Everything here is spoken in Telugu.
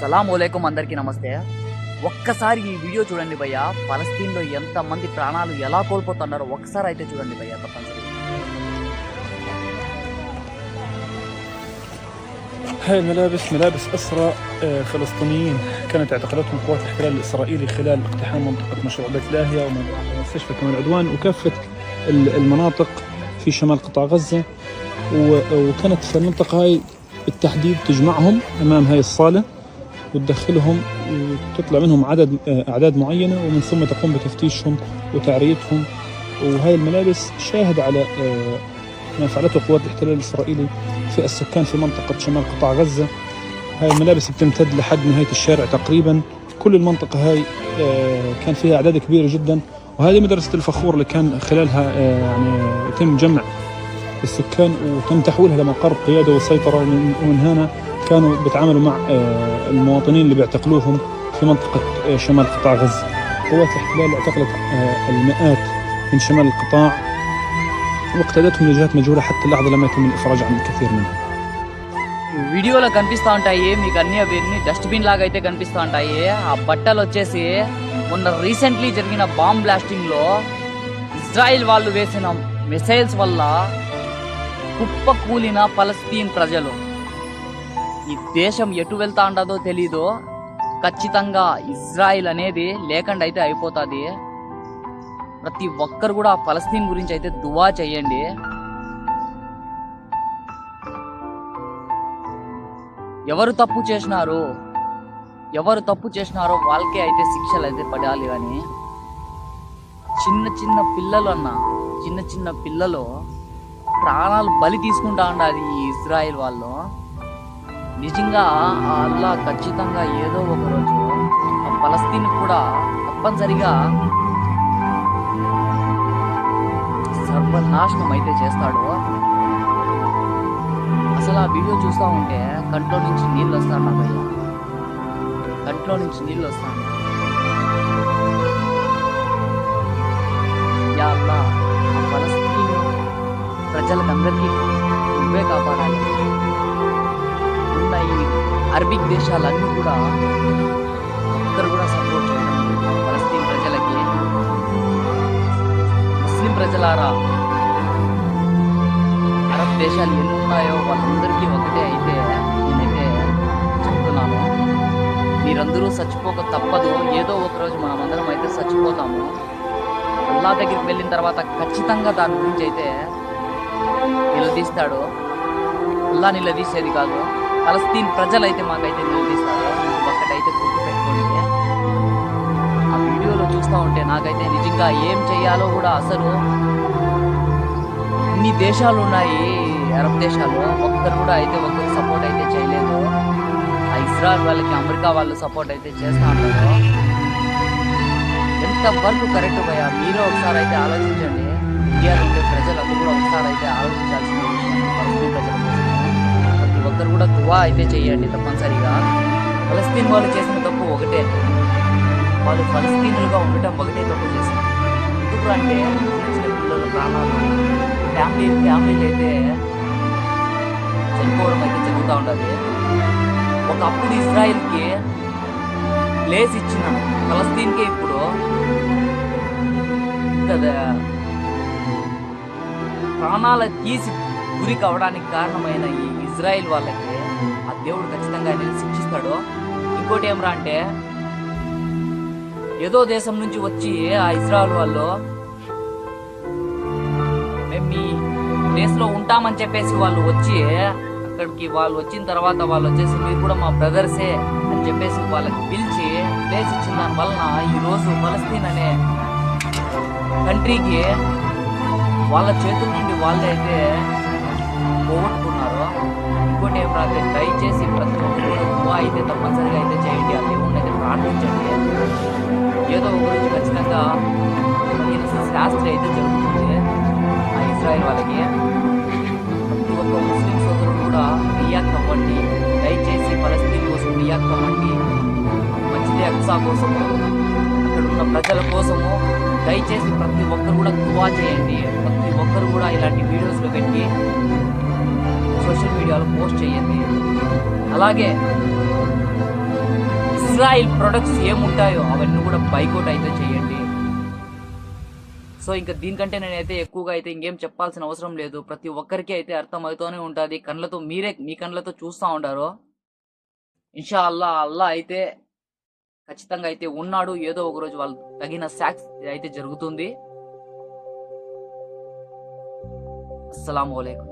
అస్సలాం ఓలేకుం అందరికీ నమస్తే ఒక్కసారి ఈ వీడియో చూడండి భయ్య ఫలస్తీన్లో ఎంత మంది ప్రాణాలు ఎలా కోల్పోతున్నారో ఒక్కసారి అయితే చూడండి భయ్య తప్పనిసరి هاي الملابس ملابس أسرى آه، فلسطينيين كانت اعتقلتهم قوات الاحتلال الإسرائيلي خلال اقتحام منطقة مشروع بيت لاهيا ومستشفى كمان عدوان وكافة ال- المناطق في شمال قطاع غزة و- وكانت في المنطقة هاي بالتحديد تجمعهم أمام هاي الصالة وتدخلهم وتطلع منهم عدد أعداد معينة ومن ثم تقوم بتفتيشهم وتعريتهم وهاي الملابس شاهد على آه، ما فعلته قوات الاحتلال الإسرائيلي في السكان في منطقة شمال قطاع غزة. هاي الملابس بتمتد لحد نهاية الشارع تقريبا. كل المنطقة هاي آه، كان فيها أعداد كبيرة جدا. وهذه مدرسة الفخور اللي كان خلالها آه، يعني يتم جمع السكان وتم تحويلها لمقر قيادة وسيطرة ومن ومن هنا كانوا بيتعاملوا مع آه، المواطنين اللي بيعتقلوهم في منطقة آه، شمال قطاع غزة قوات الاحتلال اعتقلت آه، المئات من شمال القطاع واقتادتهم لجهات مجهولة حتى اللحظة لم يتم الإفراج عن الكثير منهم వీడియోలో కనిపిస్తూ ఉంటాయి మీకు అన్ని అవన్నీ డస్ట్బిన్ లాగా అయితే కనిపిస్తూ ఉంటాయి ఆ బట్టలు వచ్చేసి మొన్న రీసెంట్లీ జరిగిన బాంబ్ బ్లాస్టింగ్ లో ఇజ్రాయిల్ వాళ్ళు వేసిన మిసైల్స్ వల్ల కుప్ప కూలిన ఫలస్తీన్ ప్రజలు ఈ దేశం ఎటు వెళ్తా ఉండదో తెలీదు ఖచ్చితంగా ఇజ్రాయిల్ అనేది లేకుండా అయితే అయిపోతుంది. ప్రతి ఒక్కరు కూడా ఫలస్తీన్ గురించి అయితే దువా చేయండి. ఎవరు తప్పు చేసినారు ఎవరు తప్పు చేసినారో వాళ్ళకే అయితే శిక్షలు అయితే పడాలి కానీ చిన్న చిన్న పిల్లలు అన్న చిన్న చిన్న పిల్లలు ప్రాణాలు బలి తీసుకుంటా ఉండాలి ఈ ఇజ్రాయిల్ వాళ్ళు. నిజంగా ఆ అల్లా ఖచ్చితంగా ఏదో ఒక రోజు ఆ ఫలస్తీన్ కూడా తప్పనిసరిగా సర్వనాశనం అయితే చేస్తాడు. అసలు ఆ వీడియో చూస్తా ఉంటే కంట్లో నుంచి నీళ్ళు వస్తాను భయ్య. కంట్లో నుంచి నీళ్ళు వస్తాను యా అల్లా, ఫలస్తీన్ ప్రజలకందరికీ నువ్వే కాపాడాలి. అరబిక్ దేశాలన్నీ కూడా అందరూ కూడా సపోర్ట్ చేయడం ఫలస్తీన్ ప్రజలకి. ముస్లిం ప్రజలారా అరబ్ దేశాలు ఎన్ని ఉన్నాయో వాళ్ళందరికీ ఒకటే అయితే నేనైతే చెప్తున్నాను. మీరందరూ చచ్చిపోక తప్పదు. ఏదో ఒక రోజు మనమందరం అయితే చచ్చిపోతాము. అల్లా దగ్గరికి వెళ్ళిన తర్వాత ఖచ్చితంగా దాని గురించి అయితే నిలదీస్తాడు. అల్లా నిలదీసేది కాదు. ఫలస్తీన్ ప్రజలైతే మాకైతే నిలదీస్తాడు ఒక్కటైతే గుర్తు పెట్టుకోండి ఆ వీడియోలో చూస్తూ ఉంటే నాకైతే నిజంగా ఏం చేయాలో కూడా అసలు ఇన్ని దేశాలు ఉన్నాయి అరబ్ దేశాలు. ఒక్కరు కూడా అయితే ఒక్కరు సపోర్ట్ అయితే చేయలేదు. ఆ ఇస్రాయల్ వాళ్ళకి అమెరికా వాళ్ళు సపోర్ట్ అయితే చేస్తా ఉంటారు ఎంత వరకు కరెక్ట్ పోయా మీరే ఒకసారి అయితే ఆలోచించండి. ఇండియాలో ఉండే ప్రజలందరూ కూడా ఒకసారి దువా అయితే చేయండి తప్పనిసరిగా. ఫలస్తీన్ వాళ్ళు చేసిన తప్పు ఒకటే. వాళ్ళు ఫలస్తీన్లుగా ఉండటం ఒకటే తప్పు చేశారు. ఎందుకు అంటే చిన్న పిల్లల ప్రాణాలు ఫ్యామిలీ ఫ్యామిలీలు అయితే చనిపోవడం అయితే జరుగుతూ ఉంటుంది ఒకప్పుడు ఇజ్రాయిల్కి ప్లేస్ ఇచ్చిన ఫలస్తీన్కే ఇప్పుడు కదా ప్రాణాల తీసి గురి కావడానికి కారణమైన ఈ ఇజ్రాయిల్ వాళ్ళకి ఆ దేవుడు ఖచ్చితంగా ఆయన శిక్షిస్తాడు. ఇంకోటి ఏమరా అంటే ఏదో దేశం నుంచి వచ్చి ఆ ఇజ్రాయల్ వాళ్ళు మేము మీ ప్లేస్లో ఉంటామని చెప్పేసి వాళ్ళు వచ్చి అక్కడికి వాళ్ళు వచ్చిన తర్వాత వాళ్ళు వచ్చేసి మీరు కూడా మా బ్రదర్సే అని చెప్పేసి వాళ్ళకి పిలిచి ప్లేస్ ఇచ్చిన దాని వలన ఈరోజు ఫలస్తీన్ అనే కంట్రీకి వాళ్ళ చేతుల నుండి వాళ్ళైతే ఇంకోటి దయచేసి ప్రతి ఒక్కరు దువా అయితే తప్పనిసరిగా అయితే చేయండి. ఆ దేవుణ్ణి అయితే ప్రార్థించండి. ఏదో ఒక రోజు ఖచ్చితంగా ఈయన శాస్త్రి అయితే జరుగుతుంది. ఆ ఇజ్రాయెల్ వాళ్ళకి. ప్రతి ఒక్క ముస్లిం సోదరుడు కూడా రియాక్ట్ అవ్వండి. దయచేసి ఫలస్తీన్ కోసం రియాక్ట్ అవ్వండి. మంచిది అక్సా కోసము. అక్కడ ఉన్న ప్రజల కోసము దయచేసి ప్రతి ఒక్కరు కూడా దువా చేయండి. ప్రతి ఒక్కరు కూడా ఇలాంటి వీడియోస్లో పెట్టి వీడియోలు పోస్ట్ చేయండి. అలాగే ఇజ్రాయిల్ ప్రొడక్ట్స్ ఏముంటాయో అవన్నీ కూడా బైకౌట్ అయితే చేయండి. సో ఇంకా దీనికంటే నేనైతే ఎక్కువగా అయితే ఇంకేం చెప్పాల్సిన అవసరం లేదు. ప్రతి ఒక్కరికి అయితే అర్థమవుతూనే ఉంటుంది. కళ్ళతో మీరే మీ కళ్ళతో చూస్తూ ఉంటారు ఇన్షా అల్లా అల్లా అయితే ఖచ్చితంగా అయితే ఉన్నాడు. ఏదో ఒక రోజు వాళ్ళు తగిన సాక్స్ అయితే జరుగుతుంది. అస్సలం అయికం